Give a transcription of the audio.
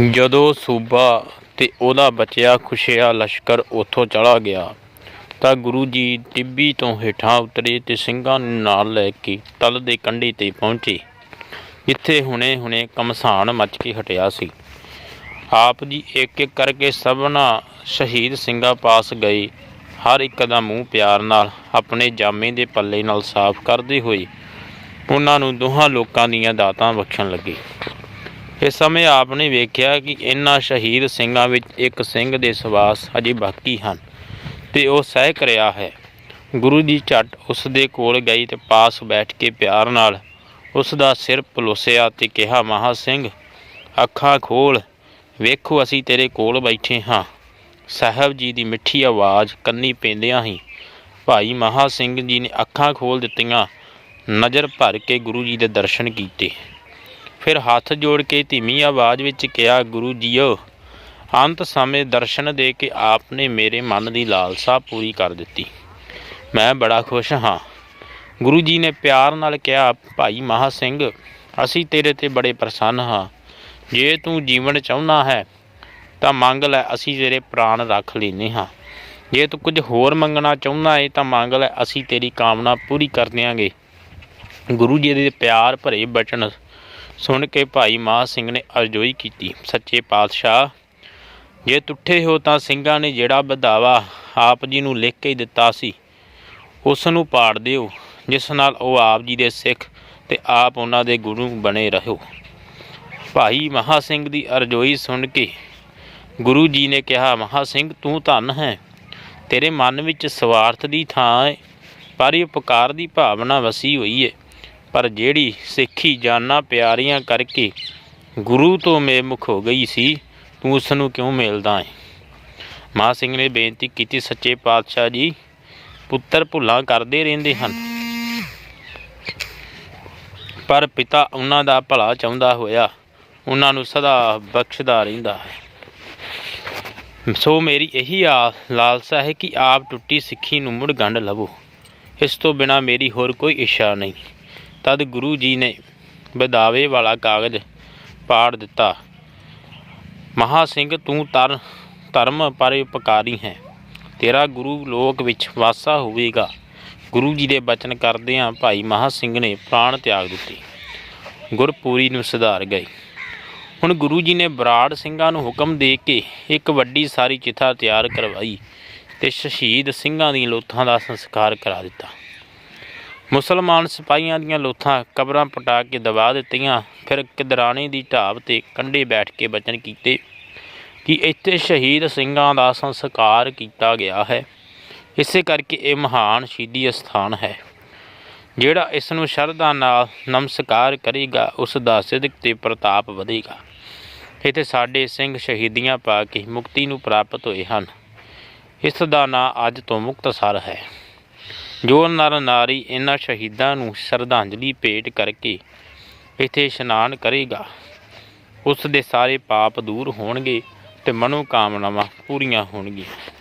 ਜਦੋਂ ਸੂਬਾ ਤੇ ਉਹਦਾ ਬਚਿਆ ਖੁਸ਼ਿਆ ਲਸ਼ਕਰ ਉੱਥੋਂ ਚਲਾ ਗਿਆ, ਤਾਂ ਗੁਰੂ ਜੀ ਟਿੱਬੀ ਤੋਂ ਹੇਠਾਂ ਉਤਰੇ ਤੇ ਸਿੰਘਾਂ ਨੂੰ ਨਾਲ ਲੈ ਕੇ ਤਲ ਦੇ ਕੰਢੇ ਤੇ ਪਹੁੰਚੇ, ਜਿੱਥੇ ਹੁਣੇ-ਹੁਣੇ ਕਮਸਾਨ ਮੱਚ ਕੇ ਹਟਿਆ ਸੀ। ਆਪ ਜੀ ਇੱਕ ਇੱਕ ਕਰਕੇ ਸਭਨਾ ਸ਼ਹੀਦ ਸਿੰਘਾਂ ਪਾਸ ਗਏ, ਹਰ ਇੱਕ ਦਾ ਮੂੰਹ ਪਿਆਰ ਨਾਲ ਆਪਣੇ ਜਾਮੇ ਦੇ ਪੱਲੇ ਨਾਲ ਸਾਫ਼ ਕਰਦੇ ਹੋਏ ਉਹਨਾਂ ਨੂੰ ਦੋਹਾਂ ਲੋਕਾਂ ਦੀਆਂ ਦਾਤਾਂ ਬਖਸ਼ਣ ਲੱਗੇ। ਇਸ ਸਮੇਂ ਆਪ ਨੇ ਵੇਖਿਆ ਕਿ ਇਨ੍ਹਾਂ ਸ਼ਹੀਦ ਸਿੰਘਾਂ ਵਿੱਚ ਇੱਕ ਸਿੰਘ ਦੇ ਸਵਾਸ ਅਜੇ ਬਾਕੀ ਹਨ ਤੇ ਉਹ ਸਹਿਕ ਰਿਹਾ ਹੈ। ਗੁਰੂ ਜੀ ਝੱਟ ਉਸ ਦੇ ਕੋਲ ਗਈ ਤੇ ਪਾਸ ਬੈਠ ਕੇ ਪਿਆਰ ਨਾਲ ਉਸ ਦਾ ਸਿਰ ਪਲੋਸਿਆ ਤੇ ਕਿਹਾ, ਮਹਾ ਸਿੰਘ, ਅੱਖਾਂ ਖੋਲ, ਵੇਖੋ ਅਸੀਂ ਤੇਰੇ ਕੋਲ ਬੈਠੇ ਹਾਂ। ਸਾਹਿਬ ਜੀ ਦੀ ਮਿੱਠੀ ਆਵਾਜ਼ ਕੰਨੀ ਪੈਂਦਿਆਂ ਹੀ ਭਾਈ ਮਹਾ ਸਿੰਘ ਜੀ ਨੇ ਅੱਖਾਂ ਖੋਲ ਦਿੱਤੀਆਂ, ਨਜ਼ਰ ਭਰ ਕੇ ਗੁਰੂ ਜੀ ਦੇ ਦਰਸ਼ਨ ਕੀਤੇ। ਫਿਰ ਹੱਥ ਜੋੜ ਕੇ ਧੀਮੀ ਆਵਾਜ਼ ਵਿੱਚ ਕਿਹਾ, ਗੁਰੂ ਜੀਓ, ਅੰਤ ਸਮੇਂ ਦਰਸ਼ਨ ਦੇ ਕੇ ਆਪ ਨੇ ਮੇਰੇ ਮਨ ਦੀ ਲਾਲਸਾ ਪੂਰੀ ਕਰ ਦਿੱਤੀ। ਮੈਂ ਬੜਾ ਖੁਸ਼ ਹਾਂ। ਗੁਰੂ ਜੀ ਨੇ ਪਿਆਰ ਨਾਲ ਕਿਹਾ, ਭਾਈ ਮਹਾ ਸਿੰਘ, ਅਸੀਂ ਤੇਰੇ ਤੇ ਬੜੇ ਪ੍ਰਸੰਨ ਹਾਂ। ਜੇ ਤੂੰ ਜੀਵਨ ਚਾਹੁੰਦਾ ਹੈ, ਤਾਂ ਮੰਗ ਲੈ, ਅਸੀਂ ਤੇਰੇ ਪ੍ਰਾਣ ਰੱਖ ਲੈਨੇ ਹਾਂ। ਜੇ ਤੂੰ ਕੁਝ ਹੋਰ ਮੰਗਣਾ ਚਾਹੁੰਦਾ ਏ, ਤਾਂ ਮੰਗ ਲੈ, ਅਸੀਂ ਤੇਰੀ ਕਾਮਨਾ ਪੂਰੀ ਕਰ ਦਿਆਂਗੇ। ਗੁਰੂ ਜੀ ਦੇ ਪਿਆਰ ਭਰੇ ਬਚਨ ਸੁਣ ਕੇ ਭਾਈ ਮਹਾ ਸਿੰਘ ਨੇ ਅਰਜ਼ੋਈ ਕੀਤੀ, ਸੱਚੇ ਪਾਤਸ਼ਾਹ, ਜੇ ਤੁੱਠੇ ਹੋ ਤਾਂ ਸਿੰਘਾਂ ਨੇ ਜਿਹੜਾ ਵਧਾਵਾ ਆਪ ਜੀ ਨੂੰ ਲਿਖ ਕੇ ਦਿੱਤਾ ਸੀ, ਉਸ ਨੂੰ ਪਾੜ ਦਿਓ, ਜਿਸ ਨਾਲ ਉਹ ਆਪ ਜੀ ਦੇ ਸਿੱਖ ਤੇ ਆਪ ਉਹਨਾਂ ਦੇ ਗੁਰੂ ਬਣੇ ਰਹੋ। ਭਾਈ ਮਹਾ ਸਿੰਘ ਦੀ ਅਰਜ਼ੋਈ ਸੁਣ ਕੇ ਗੁਰੂ ਜੀ ਨੇ ਕਿਹਾ, ਮਹਾ ਸਿੰਘ, ਤੂੰ ਧੰਨ ਹੈ। ਤੇਰੇ ਮਨ ਵਿੱਚ ਸਵਾਰਥ ਦੀ ਥਾਂ ਹੈ ਪਰ ਉਪਕਾਰ ਦੀ ਭਾਵਨਾ ਵਸੀ ਹੋਈ ਹੈ ਪਰ ਜਿਹੜੀ ਸਿੱਖੀ ਜਾਨਾਂ ਪਿਆਰੀਆਂ ਕਰਕੇ ਗੁਰੂ ਤੋਂ ਮੇਮੁਖ ਹੋ ਗਈ ਸੀ, ਤੂੰ ਉਸ ਨੂੰ ਕਿਉਂ ਮਿਲਦਾ ਹੈ ਮਾਂ ਸਿੰਘ ਨੇ ਬੇਨਤੀ ਕੀਤੀ, ਸੱਚੇ ਪਾਤਸ਼ਾਹ ਜੀ, ਪੁੱਤਰ ਭੁੱਲਾਂ ਕਰਦੇ ਰਹਿੰਦੇ ਹਨ। ਪਰ ਪਿਤਾ ਉਹਨਾਂ ਦਾ ਭਲਾ ਚਾਹੁੰਦਾ ਹੋਇਆ, ਉਹਨਾਂ ਨੂੰ ਸਦਾ ਬਖਸ਼ਦਾ ਰਹਿੰਦਾ ਹੈ। ਸੋ ਮੇਰੀ ਇਹੀ ਆ ਲਾਲਸਾ ਹੈ ਕਿ ਆਪ ਟੁੱਟੀ ਸਿੱਖੀ ਨੂੰ ਮੁੜ ਗੰਢ ਲਵੋ। ਇਸ ਤੋਂ ਬਿਨਾ ਮੇਰੀ ਹੋਰ ਕੋਈ ਇੱਛਾ ਨਹੀਂ। ਤਦ ਗੁਰੂ ਜੀ ਨੇ ਬਦਾਵੇ ਵਾਲਾ ਕਾਗਜ਼ ਪਾੜ ਦਿੱਤਾ। ਮਹਾ ਸਿੰਘ, ਤੂੰ ਤਰ, ਧਰਮ ਪਰ ਉਪਕਾਰੀ ਹੈ। ਤੇਰਾ ਗੁਰੂ ਲੋਕ ਵਿੱਚ ਵਾਸਾ ਹੋਵੇਗਾ। ਗੁਰੂ ਜੀ ਦੇ ਬਚਨ ਕਰਦਿਆਂ ਭਾਈ ਮਹਾ ਸਿੰਘ ਨੇ ਪ੍ਰਾਣ ਤਿਆਗ ਦਿੱਤੇ। ਗੁਰਪੂਰੀ ਨੂੰ ਸੁਧਾਰ ਗਏ। ਹੁਣ ਗੁਰੂ ਜੀ ਨੇ ਬਰਾੜ ਸਿੰਘਾਂ ਨੂੰ ਹੁਕਮ ਦੇ ਕੇ ਇੱਕ ਵੱਡੀ ਸਾਰੀ ਚਿਥਾ ਤਿਆਰ ਕਰਵਾਈ ਤੇ ਸ਼ਹੀਦ ਸਿੰਘਾਂ ਦੀਆਂ ਲੋਥਾਂ ਦਾ ਸੰਸਕਾਰ ਕਰਾ ਦਿੱਤਾ। ਮੁਸਲਮਾਨ ਸਿਪਾਹੀਆਂ ਦੀਆਂ ਲੋਥਾਂ ਕਬਰਾਂ ਪਟਾ ਕੇ ਦਬਾ ਦਿੱਤੀਆਂ। ਫਿਰ ਕਿਦਰਾਣੇ ਦੀ ਢਾਬ ਤੇ ਕੰਢੇ ਬੈਠ ਕੇ ਬਚਨ ਕੀਤੇ ਕਿ ਇੱਥੇ ਸ਼ਹੀਦ ਸਿੰਘਾਂ ਦਾ ਸੰਸਕਾਰ ਕੀਤਾ ਗਿਆ ਹੈ। ਇਸੇ ਕਰਕੇ ਇਹ ਮਹਾਨ ਸ਼ਹੀਦੀ ਅਸਥਾਨ ਹੈ। ਜਿਹੜਾ ਇਸ ਨੂੰ ਸ਼ਰਧਾ ਨਾਲ ਨਮਸਕਾਰ ਕਰੇਗਾ, ਉਸ ਦਾ ਸਿਦਕ ਤੇ ਪ੍ਰਤਾਪ ਵਧੇਗਾ। ਇੱਥੇ ਸਾਡੇ ਸਿੰਘ ਸ਼ਹੀਦੀਆਂ ਪਾ ਕੇ ਮੁਕਤੀ ਨੂੰ ਪ੍ਰਾਪਤ ਹੋਏ ਹਨ। ਇਸ ਦਾ ਨਾਂ ਅੱਜ ਤੋਂ ਮੁਕਤਸਰ ਹੈ। ਜੋ ਨਰ ਨਾਰੀ ਇਹਨਾਂ ਸ਼ਹੀਦਾਂ ਨੂੰ ਸ਼ਰਧਾਂਜਲੀ ਭੇਟ ਕਰਕੇ ਇੱਥੇ ਇਸ਼ਨਾਨ ਕਰੇਗਾ, ਉਸ ਦੇ ਸਾਰੇ ਪਾਪ ਦੂਰ ਹੋਣਗੇ ਤੇ ਮਨੋ ਕਾਮਨਾਵਾਂ ਪੂਰੀਆਂ ਹੋਣਗੀਆਂ।